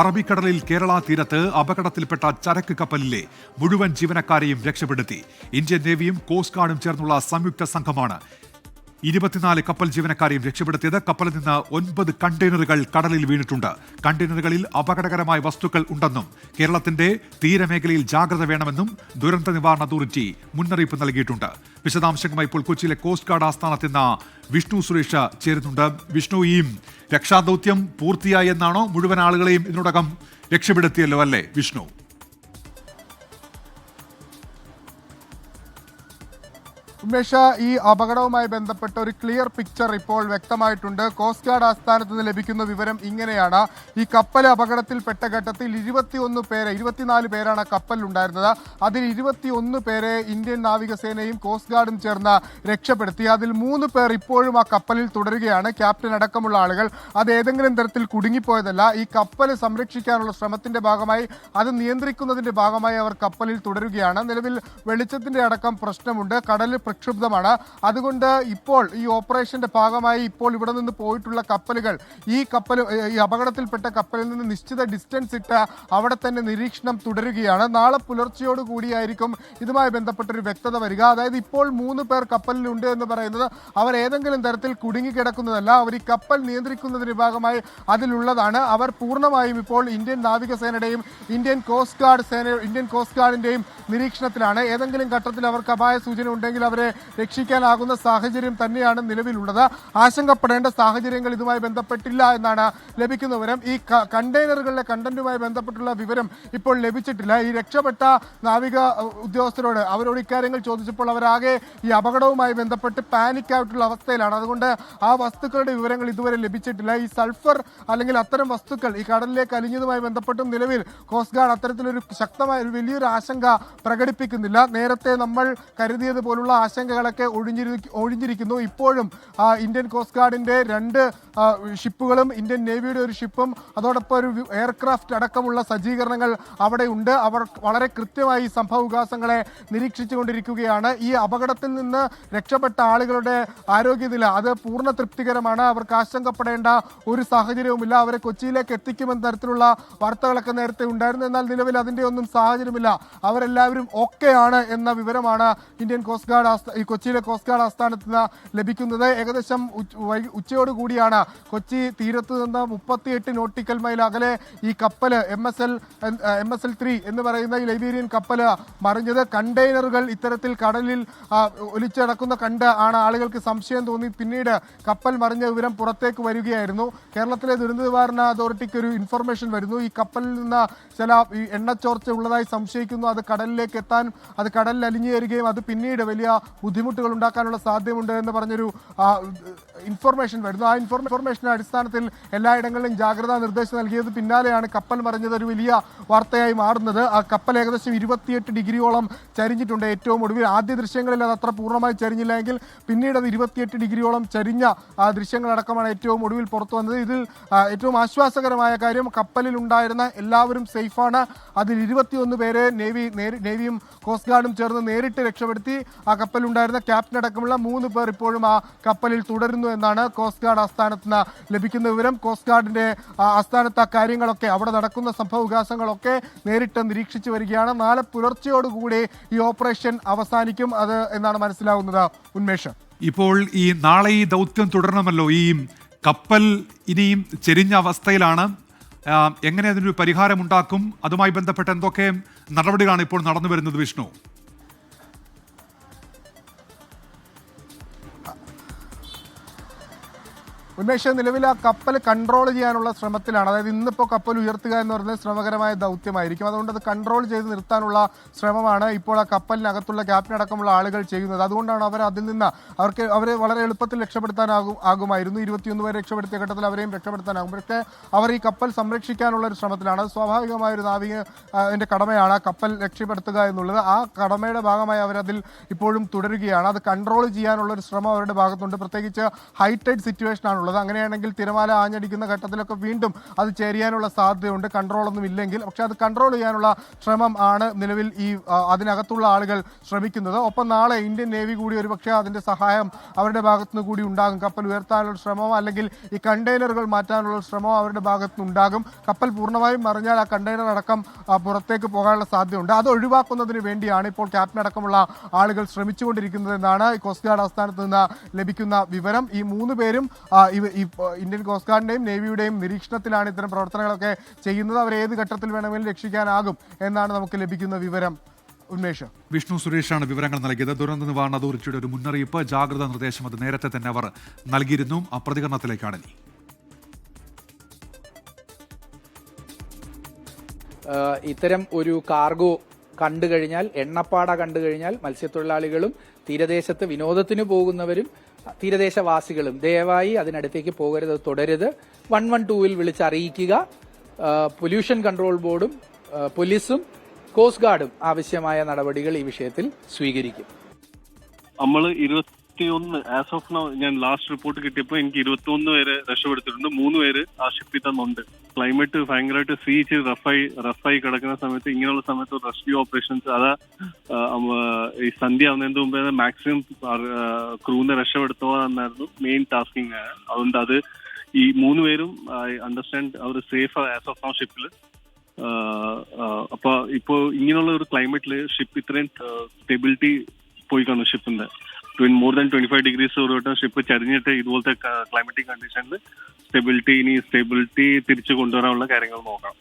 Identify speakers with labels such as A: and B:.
A: അറബിക്കടലിൽ കേരള തീരത്ത് അപകടത്തിൽപ്പെട്ട ചരക്ക് കപ്പലിലെ മുഴുവൻ ജീവനക്കാരെയും രക്ഷപ്പെടുത്തി. ഇന്ത്യൻ നേവിയും കോസ്റ്റ് ഗാർഡും ചേർന്നുള്ള സംയുക്ത സംഘമാണ് ഇരുപത്തിനാല് കപ്പൽ ജീവനക്കാരെയും രക്ഷപ്പെടുത്തിയത് കപ്പലിൽ നിന്ന് ഒൻപത് കണ്ടെയ്നറുകൾ കടലിൽ വീണിട്ടുണ്ട്. കണ്ടെയ്നറുകളിൽ അപകടകരമായ വസ്തുക്കൾ ഉണ്ടെന്നും കേരളത്തിന്റെ തീരമേഖലയിൽ ജാഗ്രത വേണമെന്നും ദുരന്ത നിവാരണ അതോറിറ്റി മുന്നറിയിപ്പ് നൽകിയിട്ടുണ്ട്. വിശദാംശങ്ങളുമായി ഇപ്പോൾ കൊച്ചിയിലെ കോസ്റ്റ് ഗാർഡ് ആസ്ഥാനത്ത് നിന്ന് വിഷ്ണു സുരേഷ് ചേരുന്നുണ്ട്. വിഷ്ണു ഈ രക്ഷാദൌത്യം പൂർത്തിയായി എന്നാണോ മുഴുവൻ ആളുകളെയും ഇതിനോടകം രക്ഷപ്പെടുത്തിയല്ലോ അല്ലേ വിഷ്ണു?
B: ഉമേഷ ഈ അപകടവുമായി ബന്ധപ്പെട്ട ഒരു ക്ലിയർ പിക്ചർ ഇപ്പോൾ വ്യക്തമായിട്ടുണ്ട്. കോസ്റ്റ് ഗാർഡ് ആസ്ഥാനത്ത് നിന്ന് ലഭിക്കുന്ന വിവരം ഇങ്ങനെയാണ്. ഈ കപ്പൽ അപകടത്തിൽപ്പെട്ട ഘട്ടത്തിൽ ഇരുപത്തിയൊന്ന് പേരെ ഇരുപത്തിനാല് പേരാണ് കപ്പലിലുണ്ടായിരുന്നത്. അതിൽ ഇരുപത്തിയൊന്ന് പേരെ ഇന്ത്യൻ നാവികസേനയും കോസ്റ്റ് ഗാർഡും ചേർന്ന് രക്ഷപ്പെടുത്തി. അതിൽ മൂന്ന് പേർ ഇപ്പോഴും ആ കപ്പലിൽ തുടരുകയാണ്. ക്യാപ്റ്റൻ അടക്കമുള്ള ആളുകൾ. അത് ഏതെങ്കിലും തരത്തിൽ കുടുങ്ങിപ്പോയതല്ല. ഈ കപ്പൽ സംരക്ഷിക്കാനുള്ള ശ്രമത്തിന്റെ ഭാഗമായി അത് നിയന്ത്രിക്കുന്നതിന്റെ ഭാഗമായി അവർ കപ്പലിൽ തുടരുകയാണ്. നിലവിൽ വെളിച്ചത്തിന്റെ അടക്കം പ്രശ്നമുണ്ട്. കടൽ പ്രക്ഷുബ്ധമാണ്. അതുകൊണ്ട് ഇപ്പോൾ ഈ ഓപ്പറേഷന്റെ ഭാഗമായി ഇപ്പോൾ ഇവിടെ നിന്ന് പോയിട്ടുള്ള കപ്പലുകൾ ഈ കപ്പൽ ഈ അപകടത്തിൽപ്പെട്ട കപ്പലിൽ നിന്ന് നിശ്ചിത ഡിസ്റ്റൻസ് ഇട്ട് അവിടെ തന്നെ നിരീക്ഷണം തുടരുകയാണ്. നാളെ പുലർച്ചയോട് കൂടിയായിരിക്കും ഇതുമായി ബന്ധപ്പെട്ടൊരു വ്യക്തത വരിക. അതായത് ഇപ്പോൾ മൂന്ന് പേർ കപ്പലിലുണ്ട് എന്ന് പറയുന്നത് അവർ ഏതെങ്കിലും തരത്തിൽ കുടുങ്ങിക്കിടക്കുന്നതല്ല. അവർ ഈ കപ്പൽ നിയന്ത്രിക്കുന്നതിന്റെ ഭാഗമായി അതിലുള്ളതാണ്. അവർ പൂർണമായും ഇപ്പോൾ ഇന്ത്യൻ നാവികസേനയുടെയും ഇന്ത്യൻ കോസ്റ്റ് ഗാർഡ് സേന ഇന്ത്യൻ കോസ്റ്റ് ഗാർഡിന്റെയും നിരീക്ഷണത്തിലാണ്. ഏതെങ്കിലും ഘട്ടത്തിൽ അവർക്ക് അപായ സൂചന ഉണ്ടെങ്കിൽ അവരെ രക്ഷിക്കാനാകുന്ന സാഹചര്യം തന്നെയാണ് നിലവിലുള്ളത്. ആശങ്കപ്പെടേണ്ട സാഹചര്യങ്ങൾ ഇതുമായി ബന്ധപ്പെട്ടില്ല എന്നാണ് ലഭിക്കുന്ന വിവരം. ഈ കണ്ടെയ്നറുകളിലെ കണ്ടന്റുമായി ബന്ധപ്പെട്ടുള്ള വിവരം ഇപ്പോൾ ലഭിച്ചിട്ടില്ല. ഈ രക്ഷപ്പെട്ട നാവിക ഉദ്യോഗസ്ഥരോട് അവരോട് ഇക്കാര്യങ്ങൾ ചോദിച്ചപ്പോൾ അവരാകെ ഈ അപകടവുമായി ബന്ധപ്പെട്ട് പാനിക് ആയിട്ടുള്ള അവസ്ഥയിലാണ്. അതുകൊണ്ട് ആ വസ്തുക്കളുടെ വിവരങ്ങൾ ഇതുവരെ ലഭിച്ചിട്ടില്ല. ഈ സൾഫർ അല്ലെങ്കിൽ അത്തരം വസ്തുക്കൾ ഈ കടലിലേക്ക് അലിഞ്ഞതുമായി ബന്ധപ്പെട്ടും നിലവിൽ കോസ്റ്റ് ഗാർഡ് അത്തരത്തിലൊരു ശക്തമായ ഒരു വലിയൊരു ആശങ്ക പ്രകടിപ്പിക്കുന്നില്ല. നേരത്തെ നമ്മൾ കരുതിയത് പോലുള്ള ആശങ്കകളൊക്കെ ഒഴിഞ്ഞിരി ഒഴിഞ്ഞിരിക്കുന്നു. ഇപ്പോഴും ഇന്ത്യൻ കോസ്റ്റ് ഗാർഡിന്റെ രണ്ട് ഷിപ്പുകളും ഇന്ത്യൻ നേവിയുടെ ഒരു ഷിപ്പും അതോടൊപ്പം ഒരു എയർക്രാഫ്റ്റ് അടക്കമുള്ള സജ്ജീകരണങ്ങൾ അവിടെ ഉണ്ട്. അവർ വളരെ കൃത്യമായി സംഭവ വികാസങ്ങളെ നിരീക്ഷിച്ചുകൊണ്ടിരിക്കുകയാണ്. ഈ അപകടത്തിൽ നിന്ന് രക്ഷപ്പെട്ട ആളുകളുടെ ആരോഗ്യനില അത് പൂർണ തൃപ്തികരമാണ്. അവർക്ക് ആശങ്കപ്പെടേണ്ട ഒരു സാഹചര്യവുമില്ല. അവരെ കൊച്ചിയിലേക്ക് എത്തിക്കുമെന്ന തരത്തിലുള്ള വാർത്തകളൊക്കെ നേരത്തെ ഉണ്ടായിരുന്നു. എന്നാൽ നിലവിൽ അതിന്റെ ഒന്നും സാഹചര്യമില്ല. അവരെല്ലാവരും ഓക്കെ ആണ് എന്ന വിവരമാണ് ഇന്ത്യൻ കോസ്റ്റ് ഗാർഡ് ഈ കൊച്ചിയിലെ കോസ്റ്റ് ഗാർഡ് ആസ്ഥാനത്ത് നിന്ന് ലഭിക്കുന്നത് ഏകദേശം ഉച്ച- ഉച്ചയോട് കൂടിയാണ്. കൊച്ചി തീരത്ത് നിന്ന് മുപ്പത്തിയെട്ട് നോട്ടിക്കൽ മൈൽ അകലെ ഈ കപ്പൽ M S L M S L three എന്ന് പറയുന്ന ഈ ലൈബീരിയൻ കപ്പൽ മറിഞ്ഞത്. കണ്ടെയ്നറുകൾ ഇത്തരത്തിൽ കടലിൽ ഒലിച്ചിടക്കുന്ന കണ്ട് ആണ് ആളുകൾക്ക് സംശയം തോന്നി. പിന്നീട് കപ്പൽ മറിഞ്ഞ വിവരം പുറത്തേക്ക് വരികയായിരുന്നു. കേരളത്തിലെ ദുരന്ത നിവാരണ അതോറിറ്റിക്ക് ഒരു ഇൻഫർമേഷൻ വരുന്നു. ഈ കപ്പലിൽ നിന്ന് ചില ഈ എണ്ണച്ചോർച്ച ഉള്ളതായി സംശയിക്കുന്നു. അത് കടലിലേക്ക് എത്താൻ അത് കടലിൽ അലിഞ്ഞു കയറുകയും അത് പിന്നീട് വലിയ ബുദ്ധിമുട്ടുകൾ ഉണ്ടാക്കാനുള്ള സാധ്യതയുണ്ട് എന്ന് പറഞ്ഞൊരു ഇൻഫർമേഷൻ വരുന്നു. ആ ഇൻഫോർ ഇൻഫർമേഷന്റെ അടിസ്ഥാനത്തിൽ എല്ലായിടങ്ങളിലും ജാഗ്രതാ നിർദ്ദേശം നൽകിയത് പിന്നാലെയാണ് കപ്പൽ മറിഞ്ഞത് ഒരു വലിയ വാർത്തയായി മാറുന്നത്. ആ കപ്പൽ ഏകദേശം ഇരുപത്തിയെട്ട് ഡിഗ്രിയോളം ചരിഞ്ഞിട്ടുണ്ട്. ഏറ്റവും ഒടുവിൽ ആദ്യ ദൃശ്യങ്ങളിൽ അത് അത്ര പൂർണമായി ചരിഞ്ഞില്ല എങ്കിൽ പിന്നീട് അത് ഇരുപത്തിയെട്ട് ഡിഗ്രിയോളം ചരിഞ്ഞ ആ ദൃശ്യങ്ങളടക്കമാണ് ഏറ്റവും ഒടുവിൽ പുറത്തു വന്നത്. ഇതിൽ ഏറ്റവും ആശ്വാസകരമായ കാര്യം കപ്പലിൽ ഉണ്ടായിരുന്ന എല്ലാവരും സേഫാണ്. അതിൽ ഇരുപത്തിയൊന്ന് പേരെ നേവി നേവിയും കോസ്റ്റ് ഗാർഡും ചേർന്ന് നേരിട്ട് രക്ഷപ്പെടുത്തി ആ കപ്പലുണ്ടായിരുന്ന ക്യാപ്റ്റൻ അടക്കമുള്ള മൂന്ന് പേർ ഇപ്പോഴും ആ കപ്പലിൽ തുടരുന്നു എന്നാണ് കോസ്റ്റ് ഗാർഡ് ആസ്ഥാനത്ത് നിന്ന് ലഭിക്കുന്ന വിവരം. കോസ്റ്റ് ഗാർഡിന്റെ ആസ്ഥാനത്ത് ആ കാര്യങ്ങളൊക്കെ അവിടെ നടക്കുന്ന സംഭവ വികാസങ്ങളൊക്കെ നേരിട്ട് നിരീക്ഷിച്ചു വരികയാണ്. നാളെ പുലർച്ചയോടുകൂടി ഈ ഓപ്പറേഷൻ അവസാനിക്കും. അത് എന്നാണ് മനസ്സിലാവുന്നത്. ഉന്മേഷം.
A: ഇപ്പോൾ ഈ നാളെ ഈ ദൗത്യം തുടരണമല്ലോ. ഈ കപ്പൽ ഇനിയും ചെരിഞ്ഞ അവസ്ഥയിലാണ്. എങ്ങനെ അതിനൊരു പരിഹാരം ഉണ്ടാക്കും അതുമായി ബന്ധപ്പെട്ട് എന്തൊക്കെ നടപടികളാണ് ഇപ്പോൾ നടന്നു വരുന്നത് വിഷ്ണു?
B: ഉന്മേഷ നിലവിൽ ആ കപ്പൽ കൺട്രോൾ ചെയ്യാനുള്ള ശ്രമത്തിലാണ്. അതായത് ഇന്നിപ്പോൾ കപ്പൽ ഉയർത്തുക എന്ന് പറയുന്നത് ശ്രമകരമായ ദൗത്യമായിരിക്കും. അതുകൊണ്ട് അത് കൺട്രോൾ ചെയ്ത് നിർത്താനുള്ള ശ്രമമാണ് ഇപ്പോൾ ആ കപ്പലിനകത്തുള്ള ക്യാപ്റ്റൻ അടക്കമുള്ള ആളുകൾ ചെയ്യുന്നത്. അതുകൊണ്ടാണ് അവർ അതിൽ നിന്ന് അവർക്ക് അവരെ വളരെ എളുപ്പത്തിൽ രക്ഷപ്പെടുത്താനാകും ആകുമായിരുന്നു. ഇരുപത്തിയൊന്ന് പേരെ രക്ഷപ്പെടുത്തിയ ഘട്ടത്തിൽ അവരെയും രക്ഷപ്പെടുത്താനാകും. പക്ഷേ അവർ ഈ കപ്പൽ സംരക്ഷിക്കാനുള്ള ഒരു ശ്രമത്തിലാണ്. അത് സ്വാഭാവികമായ ഒരു നാവിക അതിന്റെ കടമയാണ് ആ കപ്പൽ രക്ഷപ്പെടുത്തുക എന്നുള്ളത്. ആ കടമയുടെ ഭാഗമായി അവരതിൽ ഇപ്പോഴും തുടരുകയാണ്. അത് കൺട്രോൾ ചെയ്യാനുള്ള ഒരു ശ്രമം അവരുടെ ഭാഗത്തുണ്ട്. പ്രത്യേകിച്ച് ഹൈറ്റൈഡ് സിറ്റുവേഷൻ പറയാനുള്ളത് അങ്ങനെയാണെങ്കിൽ തിരമാല ആഞ്ഞടിക്കുന്ന ഘട്ടത്തിലൊക്കെ വീണ്ടും അത് ചേരിയാനുള്ള സാധ്യതയുണ്ട്. കൺട്രോളൊന്നും ഇല്ലെങ്കിൽ. പക്ഷെ അത് കൺട്രോൾ ചെയ്യാനുള്ള ശ്രമം ആണ് നിലവിൽ ഈ അതിനകത്തുള്ള ആളുകൾ ശ്രമിക്കുന്നത്. ഒപ്പം നാളെ ഇന്ത്യൻ നേവി കൂടി ഒരുപക്ഷെ അതിന്റെ സഹായം അവരുടെ ഭാഗത്തുനിന്ന് കൂടി ഉണ്ടാകും. കപ്പൽ ഉയർത്താനുള്ള ശ്രമമോ അല്ലെങ്കിൽ ഈ കണ്ടെയ്നറുകൾ മാറ്റാനുള്ള ശ്രമമോ അവരുടെ ഭാഗത്തുനിന്ന് ഉണ്ടാകും. കപ്പൽ പൂർണമായും മറിഞ്ഞാൽ ആ കണ്ടെയ്നർ അടക്കം പുറത്തേക്ക് പോകാനുള്ള സാധ്യതയുണ്ട്. അത് ഒഴിവാക്കുന്നതിന് വേണ്ടിയാണ് ഇപ്പോൾ ക്യാപ്റ്റൻ അടക്കമുള്ള ആളുകൾ ശ്രമിച്ചുകൊണ്ടിരിക്കുന്നത് എന്നാണ് കോസ്റ്റ് ഗാർഡ് ആസ്ഥാനത്ത് നിന്ന് ലഭിക്കുന്ന വിവരം. ഈ മൂന്ന് പേരും ഈ ഇന്ത്യൻ കോസ്റ്റ് ഗാർഡിന്റെയും നേവിയുടെയും നിരീക്ഷണത്തിലാണ് ഇത്തരം പ്രവർത്തനങ്ങളൊക്കെ ചെയ്യുന്നത്. അവർ ഏത് ഘട്ടത്തിൽ വേണമെങ്കിലും രക്ഷിക്കാനാകും എന്നാണ് നമുക്ക് ലഭിക്കുന്ന വിവരം. ഉന്മേഷ്.
A: വിഷ്ണു സുരേഷാണ് വിവരങ്ങൾ നൽകിയത്. ദുരന്ത നിവാരണ അതോറിറ്റിയുടെ ഒരു മുന്നറിയിപ്പ് ജാഗ്രതാ നിർദ്ദേശം അത് നേരത്തെ തന്നെ അവർ നൽകിയിരുന്നു. ആ പ്രതികരണത്തിലേക്കാണ് ഇനി
C: ഇത്തരം ഒരു കാർഗോ കണ്ടു കഴിഞ്ഞാൽ എണ്ണപ്പാട കണ്ടു കഴിഞ്ഞാൽ മത്സ്യത്തൊഴിലാളികളും തീരദേശത്ത് വിനോദത്തിന് പോകുന്നവരും തീരദേശവാസികളും ദയവായി അതിനടുത്തേക്ക് പോകരുത് തുടരുത്. വൺ വൺ ടൂവിൽ വിളിച്ചറിയിക്കുക. പൊല്യൂഷൻ കൺട്രോൾ ബോർഡും പോലീസും കോസ്റ്റ് ഗാർഡും ആവശ്യമായ നടപടികൾ ഈ വിഷയത്തിൽ സ്വീകരിക്കും.
D: നമ്മൾ ഇരുപത്തിയൊന്ന് ആസ് ഓഫ് നോ ഞാൻ ലാസ്റ്റ് റിപ്പോർട്ട് കിട്ടിയപ്പോൾ എനിക്ക് ഇരുപത്തിയൊന്ന് പേര് രക്ഷപ്പെടുത്തിയിട്ടുണ്ട്. മൂന്ന് പേര് ആ ഷിപ്പിൽ തന്നുണ്ട്. ക്ലൈമറ്റ് ഭയങ്കരമായിട്ട് സീ ഇച്ചിരി റഫായി റഫായി കിടക്കുന്ന സമയത്ത് ഇങ്ങനെയുള്ള സമയത്ത് റെസ്ക്യൂ ഓപ്പറേഷൻസ് അതാ ഈ സന്ധ്യ ആവുന്നതിന് മുമ്പേ മാക്സിമം ക്രൂവിനെ രക്ഷപ്പെടുത്തുക എന്നായിരുന്നു മെയിൻ ടാസ്കിങ് അതുകൊണ്ട് അത് ഈ മൂന്ന് പേരും ഐ അണ്ടർസ്റ്റാൻഡ് അവർ സേഫ് ആസ് ഓഫ് നോ ഷിപ്പിൽ അപ്പൊ ഇപ്പോ ഇങ്ങനെയുള്ള ഒരു ക്ലൈമറ്റിൽ ഷിപ്പ് ഇത്രയും സ്റ്റെബിലിറ്റി പോയി കാണും ഷിപ്പിന്റെ more than twenty five degrees ഒരു വട്ടം ഷിപ്പ് ചരിഞ്ഞിട്ട് ഇതുപോലത്തെ ക്ലൈമറ്റിക് കണ്ടീഷനിൽ സ്റ്റെബിലിറ്റി ഇനി സ്റ്റെബിലിറ്റി തിരിച്ചു കൊണ്ടുവരാനുള്ള കാര്യങ്ങൾ നോക്കണം.